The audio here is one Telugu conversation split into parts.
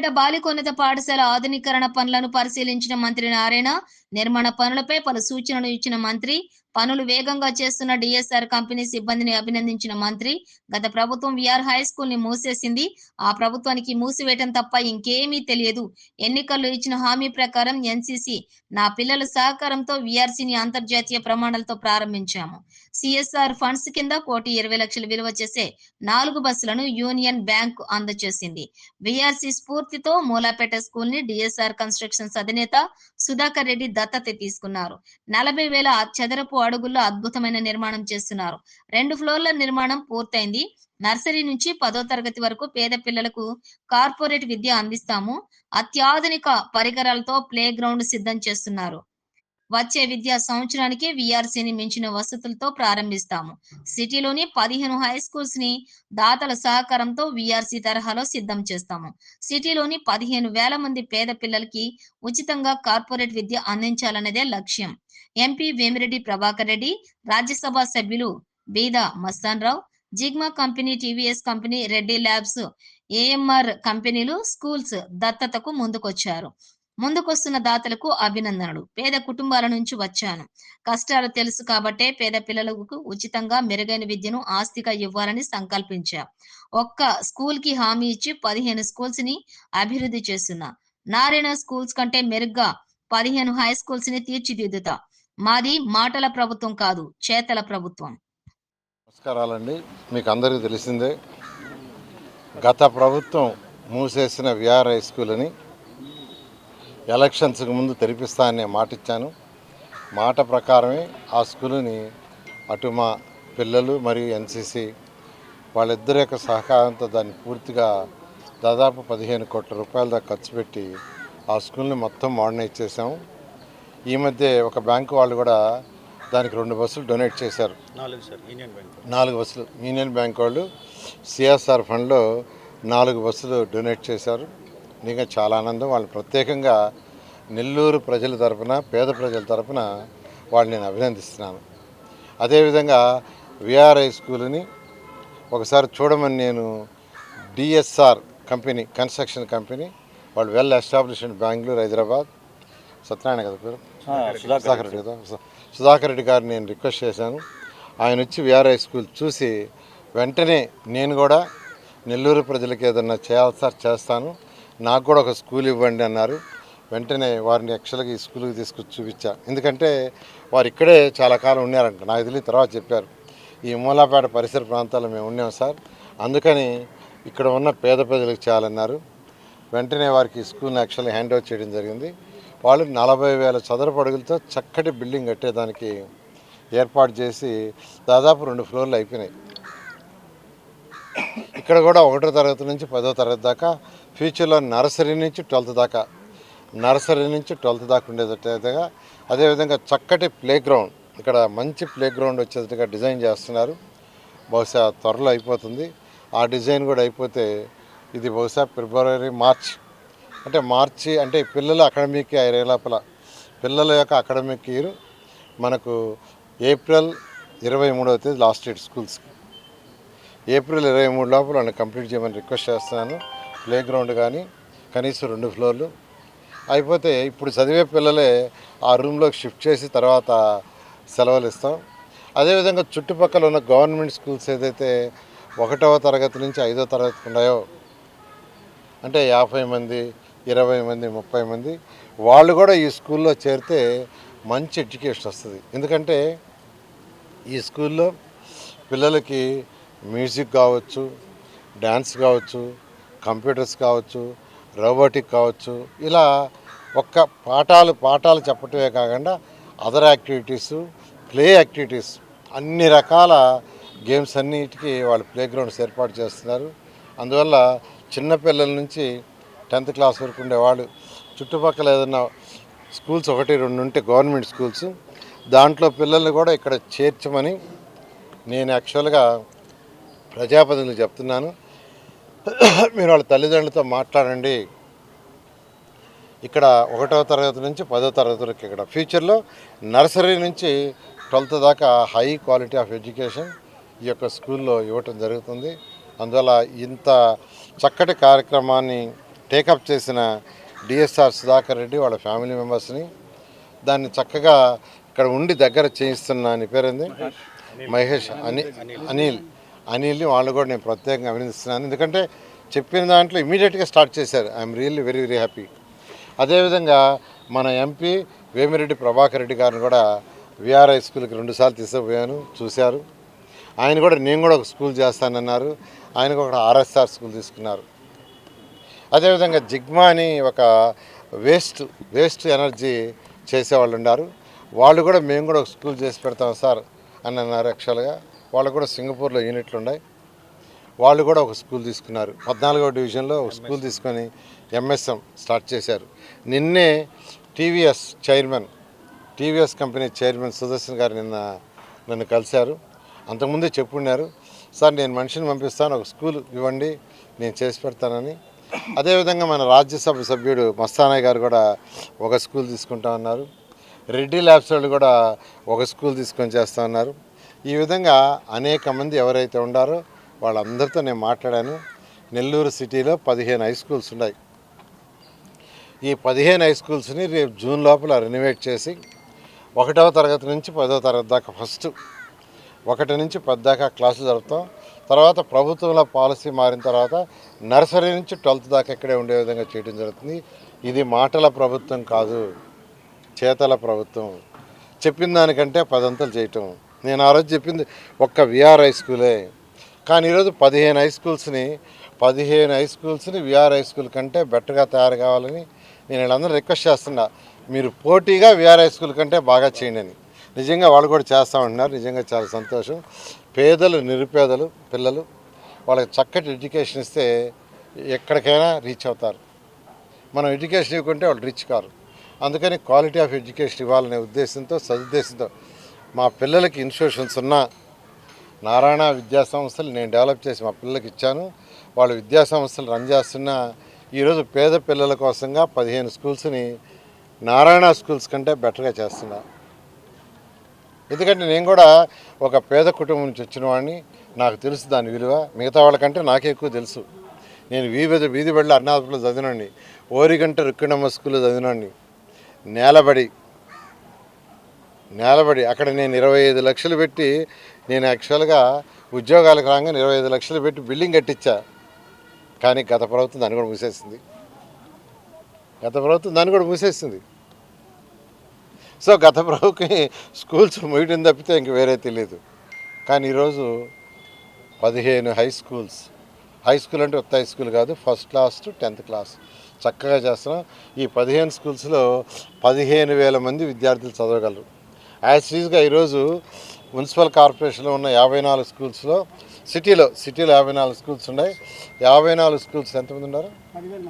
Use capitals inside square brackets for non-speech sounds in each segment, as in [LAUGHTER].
మూలాపేట బాలికోన్నత పాఠశాల ఆధునీకరణ పనులను పరిశీలించిన మంత్రి నారాయణ నిర్మాణ పనులపై పలు సూచనలు ఇచ్చిన మంత్రి పనులు వేగంగా చేస్తున్న డిఎస్ఆర్ కంపెనీ సిబ్బందిని అభినందించిన మంత్రి గత ప్రభుత్వం విఆర్ హై స్కూల్ని మూసేసింది. ఆ ప్రభుత్వానికి మూసివేయటం తప్ప ఇంకేమీ తెలియదు. ఎన్నికల్లో ఇచ్చిన హామీ ప్రకారం ఎన్సిసి నా పిల్లల సహకారంతో విఆర్సీని అంతర్జాతీయ ప్రమాణాలతో ప్రారంభించాము. సిఎస్ఆర్ ఫండ్స్ కింద కోటి ఇరవై లక్షలు విలువ చేసే నాలుగు బస్సులను యూనియన్ బ్యాంక్ అందజేసింది విఆర్సీ స్ఫూర్తితో మూలాపేట స్కూల్ని డిఎస్ఆర్ కన్స్ట్రక్షన్స్ అధినేత సుధాకర్ రెడ్డి దత్తత తీసుకున్నారు. నలభై వేల చదరపు అడుగుల్లో అద్భుతమైన నిర్మాణం చేస్తున్నారు. రెండు ఫ్లోర్ల నిర్మాణం పూర్తయింది. నర్సరీ నుంచి పదో తరగతి వరకు పేద పిల్లలకు కార్పొరేట్ విద్య అందిస్తాము. అత్యాధునిక పరికరాలతో ప్లే గ్రౌండ్ సిద్ధం చేస్తున్నారు. వచ్చే విద్యా సంవత్సరానికి విఆర్సీని మించిన వసతులతో ప్రారంభిస్తాము. సిటీలోని పదిహేను హై స్కూల్స్ని దాతల సహకారంతో విఆర్సీ తరహాలో సిద్ధం చేస్తాము. సిటీలోని పదిహేను వేల మంది పేద పిల్లలకి ఉచితంగా కార్పొరేట్ విద్య అందించాలనేదే లక్ష్యం. MP Vemireddy Prabhakar Reddy Rajya Sabha Beeda Mastan Rao Zigma company TVS company Reddy labs AMR కంపెనీలు స్కూల్స్ దత్తతకు ముందుకొచ్చారు. ముందుకొస్తున్న దాతలకు అభినందనలు. పేద కుటుంబాల నుంచి వచ్చాను. కష్టాలు తెలుసు కాబట్టే పేద పిల్లలకు ఉచితంగా మెరుగైన విద్యను ఆస్తిగా ఇవ్వాలని సంకల్పించా. ఒక్క స్కూల్కి హామీ ఇచ్చి పదిహేను స్కూల్స్ని అభివృద్ధి చేస్తున్నా. నారాయణ స్కూల్స్ కంటే మెరుగ్గా పదిహేను హై స్కూల్స్ని తీర్చిదిద్దుతా. మాది మాటల ప్రభుత్వం కాదు చేతల ప్రభుత్వం. నమస్కారాలండి. మీకు అందరికీ తెలిసిందే గత ప్రభుత్వం మూసేసిన విఆర్ హై స్కూల్ అని ఎలక్షన్స్కి ముందు తెరిపిస్తానని మాట ఇచ్చాను మాట ప్రకారమే ఆ స్కూలుని అటు మా పిల్లలు మరియు ఎన్సిసి వాళ్ళిద్దరి యొక్క సహకారంతో దాన్ని పూర్తిగా దాదాపు పదిహేను కోట్ల రూపాయల దాకా ఖర్చు పెట్టి ఆ స్కూల్ని మొత్తం మోడర్నైజ్ చేసాము ఈ మధ్య ఒక బ్యాంకు వాళ్ళు కూడా దానికి రెండు బస్సులు డొనేట్ చేశారు. నాలుగు సార్ యూనియన్ బ్యాంక్. నాలుగు బస్సులు. యూనియన్ బ్యాంక్ వాళ్ళు సిఎస్ఆర్ ఫండ్లో నాలుగు బస్సులు డొనేట్ చేశారు. ఇంకా చాలా ఆనందం. వాళ్ళు ప్రత్యేకంగా నెల్లూరు ప్రజల తరపున పేద ప్రజల తరపున వాళ్ళు నేను అభినందిస్తున్నాను. అదేవిధంగా విఆర్ఐ స్కూల్ని ఒకసారి చూడమని నేను డిఎస్ఆర్ కంపెనీ కన్స్ట్రక్షన్ కంపెనీ వాళ్ళు వెల్ ఎస్టాబ్లిష్డ్ బెంగళూరు హైదరాబాద్. సత్యనారాయణ కదా పేరు? సుధాకర్ రెడ్డి కదా? సుధాకర్ రెడ్డి గారిని నేను రిక్వెస్ట్ చేశాను. ఆయన వచ్చి విఆర్ఐ స్కూల్ చూసి వెంటనే నేను కూడా నెల్లూరు ప్రజలకి ఏదన్నా చేయాలి సార్ చేస్తాను. నాకు కూడా ఒక స్కూల్ ఇవ్వండి అన్నారు. వెంటనే వారిని యాక్చువల్గా ఈ స్కూల్కి తీసుకొచ్చి చూపించా. ఎందుకంటే వారు ఇక్కడే చాలా కాలం ఉన్నారంట. నాకు తెలియని తర్వాత చెప్పారు. ఈ మూలాపేట పరిసర ప్రాంతాల్లో మేము ఉన్నాం సార్. అందుకని ఇక్కడ ఉన్న పేద ప్రజలకు చేయాలన్నారు. వెంటనే వారికి స్కూల్ని యాక్చువల్లీ హ్యాండ్ ఓవర్ చేయడం జరిగింది. వాళ్ళు నలభై వేల చదరపు అడుగులతో చక్కటి బిల్డింగ్ కట్టేదానికి ఏర్పాటు చేసి దాదాపు రెండు ఫ్లోర్లు అయిపోయినాయి. ఇక్కడ కూడా ఒకటో తరగతి నుంచి పదో తరగతి దాకా ఫ్యూచర్లో నర్సరీ నుంచి ట్వెల్త్ దాకా నర్సరీ నుంచి ట్వెల్త్ దాకా ఉండేటట్టుగా అదేవిధంగా చక్కటి ప్లే గ్రౌండ్ ఇక్కడ మంచి ప్లే గ్రౌండ్ వచ్చేటట్టుగా డిజైన్ చేస్తున్నారు. బహుశా త్వరలో అయిపోతుంది. ఆ డిజైన్ కూడా అయిపోతే ఇది బహుశా ఫిబ్రవరి మార్చ్. అంటే మార్చి అంటే పిల్లల అకాడమిక్ ఇయర్ లోపల పిల్లల యొక్క అకాడమిక్ ఇయర్ మనకు ఏప్రిల్ ఇరవై మూడవ తేదీ లాస్ట్ డేట్ స్కూల్స్కి. ఏప్రిల్ ఇరవై మూడు లోపల నన్ను కంప్లీట్ చేయమని రిక్వెస్ట్ చేస్తున్నాను. ప్లే గ్రౌండ్ కానీ కనీసం రెండు ఫ్లోర్లు. అయిపోతే ఇప్పుడు చదివే పిల్లలే ఆ రూమ్లోకి షిఫ్ట్ చేసి తర్వాత సెలవులు ఇస్తాం. అదేవిధంగా చుట్టుపక్కల ఉన్న గవర్నమెంట్ స్కూల్స్ ఏదైతే ఒకటవ తరగతి నుంచి ఐదో తరగతి ఉన్నాయో అంటే యాభై మంది ఇరవై మంది ముప్పై మంది వాళ్ళు కూడా ఈ స్కూల్లో చేరితే మంచి ఎడ్యుకేషన్ వస్తుంది. ఎందుకంటే ఈ స్కూల్లో పిల్లలకి మ్యూజిక్ కావచ్చు డ్యాన్స్ కావచ్చు కంప్యూటర్స్ కావచ్చు రోబోటిక్ కావచ్చు ఇలా ఒక్క పాఠాలు పాఠాలు చెప్పటమే కాకుండా అదర్ యాక్టివిటీస్ ప్లే యాక్టివిటీస్ అన్ని రకాల గేమ్స్ అన్నిటికీ వాళ్ళు ప్లే గ్రౌండ్స్ ఏర్పాటు చేస్తున్నారు. అందువల్ల చిన్నపిల్లల నుంచి టెన్త్ క్లాస్ వరకు ఉండేవాళ్ళు చుట్టుపక్కల ఏదైనా స్కూల్స్ ఒకటి రెండు ఉంటే గవర్నమెంట్ స్కూల్స్ దాంట్లో పిల్లల్ని కూడా ఇక్కడ చేర్చమని నేను యాక్చువల్గా ప్రజాప్రతినిధులు చెప్తున్నాను. [COUGHS] మీరు వాళ్ళ తల్లిదండ్రులతో మాట్లాడండి. ఇక్కడ ఒకటవ తరగతి నుంచి పదో తరగతి వరకు ఇక్కడ ఫ్యూచర్లో నర్సరీ నుంచి ట్వెల్త్ దాకా హై క్వాలిటీ ఆఫ్ ఎడ్యుకేషన్ ఈ యొక్క స్కూల్లో ఇవ్వటం జరుగుతుంది. అందువల్ల ఇంత చక్కటి కార్యక్రమాన్ని టేకప్ చేసిన డిఎస్ఆర్ సుధాకర్ రెడ్డి వాళ్ళ ఫ్యామిలీ మెంబర్స్ని దాన్ని చక్కగా ఇక్కడ ఉండి దగ్గర చేయిస్తున్న అని పేరుంది? మహేష్. అని అనిల్. అనిల్ని వాళ్ళు కూడా నేను ప్రత్యేకంగా అభినందిస్తున్నాను. ఎందుకంటే చెప్పిన దాంట్లో ఇమీడియట్గా స్టార్ట్ చేశారు. I'm really very very happy. అదేవిధంగా మన ఎంపీ వేమిరెడ్డి ప్రభాకర్ రెడ్డి గారిని కూడా విఆర్ఐ స్కూల్కి రెండుసార్లు తీసుకుపోయాను చూశారు. ఆయన కూడా నేను కూడా ఒక స్కూల్ చేస్తానన్నారు. ఆయన కూడా ఆర్ఎస్ఆర్ స్కూల్ తీసుకున్నారు. అదేవిధంగా జిగ్మా అని ఒక వేస్ట్ వేస్ట్ ఎనర్జీ చేసేవాళ్ళు ఉన్నారు వాళ్ళు కూడా మేము కూడా ఒక స్కూల్ చేసి పెడతాం సార్ అని అన్నారు యాక్చువల్గా. వాళ్ళు కూడా సింగపూర్లో యూనిట్లు ఉన్నాయి. వాళ్ళు కూడా ఒక స్కూల్ తీసుకున్నారు. పద్నాలుగో డివిజన్లో ఒక స్కూల్ తీసుకొని ఎంఎస్ఎం స్టార్ట్ చేశారు. నిన్నే TVS chairman TVS company chairman Sudarshan గారు నిన్న నన్ను కలిశారు. అంతకుముందే చెప్పున్నారు సార్ నేను మనిషిని పంపిస్తాను ఒక స్కూల్ ఇవ్వండి నేను చేసి పెడతానని. అదేవిధంగా మన రాజ్యసభ సభ్యుడు మస్తానయ్య గారు కూడా ఒక స్కూల్ తీసుకుంటా ఉన్నారు. రెడ్డి ల్యాబ్స్ వాళ్ళు కూడా ఒక స్కూల్ తీసుకొని చేస్తా ఉన్నారు. ఈ విధంగా అనేక మంది ఎవరైతే ఉండారో వాళ్ళందరితో నేను మాట్లాడాను. నెల్లూరు సిటీలో పదిహేను హై స్కూల్స్ ఉన్నాయి. ఈ పదిహేను హై స్కూల్స్ని రేపు జూన్ లోపల రెనోవేట్ చేసి ఒకటవ తరగతి నుంచి పదవ తరగతి దాకా ఫస్ట్ ఒకటి నుంచి పది దాకా క్లాసులు జరుపుతాం. తర్వాత ప్రభుత్వంలో పాలసీ మారిన తర్వాత నర్సరీ నుంచి ట్వెల్త్ దాకా ఇక్కడే ఉండే విధంగా చేయడం జరుగుతుంది. ఇది మాటల ప్రభుత్వం కాదు చేతల ప్రభుత్వం. చెప్పిన దానికంటే పదంతలు చేయటం. నేను ఆ రోజు చెప్పింది ఒక్క విఆర్ హై స్కూలే. కానీ ఈరోజు పదిహేను హై స్కూల్స్ని పదిహేను హై స్కూల్స్ని విఆర్ హై స్కూల్ కంటే బెటర్గా తయారు కావాలని నేను వీళ్ళందరూ రిక్వెస్ట్ చేస్తున్నా. మీరు పోటీగా విఆర్ హై స్కూల్ కంటే బాగా చేయండి అని. నిజంగా వాళ్ళు కూడా చేస్తామంటున్నారు నిజంగా చాలా సంతోషం. పేదలు నిరుపేదలు పిల్లలు వాళ్ళకి చక్కటి ఎడ్యుకేషన్ ఇస్తే ఎక్కడికైనా రీచ్ అవుతారు. మనం ఎడ్యుకేషన్ ఇవ్వకుంటే వాళ్ళు రీచ్ కారు. అందుకని క్వాలిటీ ఆఫ్ ఎడ్యుకేషన్ ఇవ్వాలనే ఉద్దేశంతో సదుద్దేశంతో మా పిల్లలకి ఇన్స్టిట్యూషన్స్ ఉన్న నారాయణ విద్యా సంస్థలు నేను డెవలప్ చేసి మా పిల్లలకి ఇచ్చాను. వాళ్ళు విద్యా సంస్థలు రన్ చేస్తున్న ఈరోజు పేద పిల్లల కోసంగా పదిహేను స్కూల్స్ని నారాయణ స్కూల్స్ కంటే బెటర్గా చేస్తున్నా. ఎందుకంటే నేను కూడా ఒక పేద కుటుంబం నుంచి వచ్చిన వాడిని. నాకు తెలుసు దాని విలువ. మిగతా వాళ్ళకంటే నాకే ఎక్కువ తెలుసు. నేను వీధి వీధి వెళ్ళి అన్నాథపులో చదివినండి ఓరిగంట రుక్కిణమ్మ స్కూల్లో చదివినండి నేలబడి నేలబడి అక్కడ నేను ఇరవై ఐదు లక్షలు పెట్టి నేను యాక్చువల్గా ఉద్యోగాలకు రాగానే ఇరవై ఐదు లక్షలు పెట్టి బిల్డింగ్ కట్టించా. కానీ గత ప్రభుత్వం దాన్ని కూడా మూసేసింది. గత ప్రభుత్వం దాన్ని కూడా మూసేసింది. సో గత ప్రభుత్వం స్కూల్స్ మూయడం తప్పితే ఇంక వేరే తెలియదు. కానీ ఈరోజు పదిహేను హై స్కూల్స్ హై స్కూల్ అంటే కొత్త హై స్కూల్ కాదు first class to tenth class చక్కగా చేస్తున్నాం. ఈ పదిహేను స్కూల్స్లో పదిహేను వేల మంది విద్యార్థులు చదవగలరు. యాజ్ సీజ్గా ఈరోజు మున్సిపల్ కార్పొరేషన్లో ఉన్న యాభై నాలుగు స్కూల్స్లో సిటీలో సిటీలో యాభై నాలుగు స్కూల్స్ ఉన్నాయి. యాభై నాలుగు స్కూల్స్ ఎంతమంది ఉన్నారు?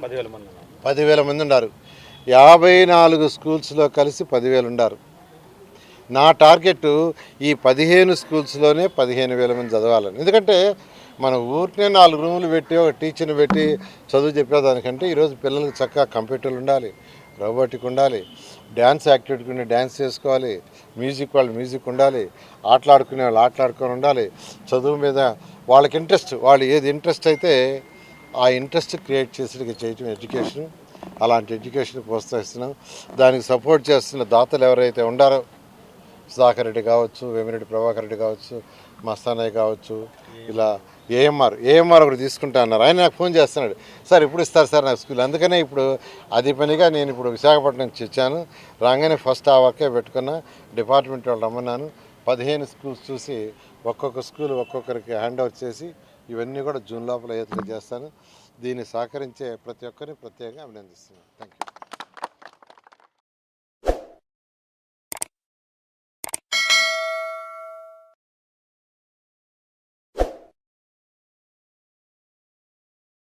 పదివేల మంది పదివేల మంది ఉన్నారు. యాభై నాలుగు స్కూల్స్లో కలిసి పదివేలు ఉన్నారు. నా టార్గెట్ ఈ పదిహేను స్కూల్స్లోనే పదిహేను వేల మంది చదవాలని. ఎందుకంటే మన ఊరినే నాలుగు రూములు పెట్టి ఒక టీచర్ని పెట్టి చదువు చెప్పేదానికంటే ఈరోజు పిల్లలకి చక్కగా కంప్యూటర్లు ఉండాలి రోబోటిక్ ఉండాలి. డ్యాన్స్ యాక్టివిటీ డ్యాన్స్ చేసుకోవాలి. మ్యూజిక్ వాళ్ళు మ్యూజిక్ ఉండాలి. ఆటలాడుకునే వాళ్ళు ఆటలాడుకొని ఉండాలి. చదువు మీద వాళ్ళకి ఇంట్రెస్ట్ వాళ్ళు ఏది ఇంట్రెస్ట్ అయితే ఆ ఇంట్రెస్ట్ క్రియేట్ చేసేటికి చేయటం ఎడ్యుకేషన్. అలాంటి ఎడ్యుకేషన్ ప్రోత్సహిస్తున్నాం. దానికి సపోర్ట్ చేస్తున్న దాతలు ఎవరైతే ఉండారో సుధాకర్ రెడ్డి కావచ్చు వేమిరెడ్డి ప్రభాకర్ రెడ్డి కావచ్చు మస్తానయ్య కావచ్చు ఇలా ఏఎంఆర్ ఏఎంఆర్ ఒకటి తీసుకుంటా అన్నారు. ఆయన నాకు ఫోన్ చేస్తున్నాడు. సార్ ఇప్పుడు ఇస్తారు సార్ నాకు స్కూల్. అందుకనే ఇప్పుడు అది పనిగా నేను ఇప్పుడు విశాఖపట్నం నుంచి వచ్చాను రాగానే ఫస్ట్ ఆ వర్కే పెట్టుకున్న డిపార్ట్మెంట్ వాళ్ళు రమ్మన్నాను. పదిహేను స్కూల్స్ చూసి ఒక్కొక్క స్కూల్ ఒక్కొక్కరికి హ్యాండ్ ఓవర్ చేసి ఇవన్నీ కూడా జూన్ లోపల ఏదో చేస్తాను. దీన్ని సహకరించే ప్రతి ఒక్కరిని ప్రత్యేకంగా అభినందిస్తున్నాను. Thank you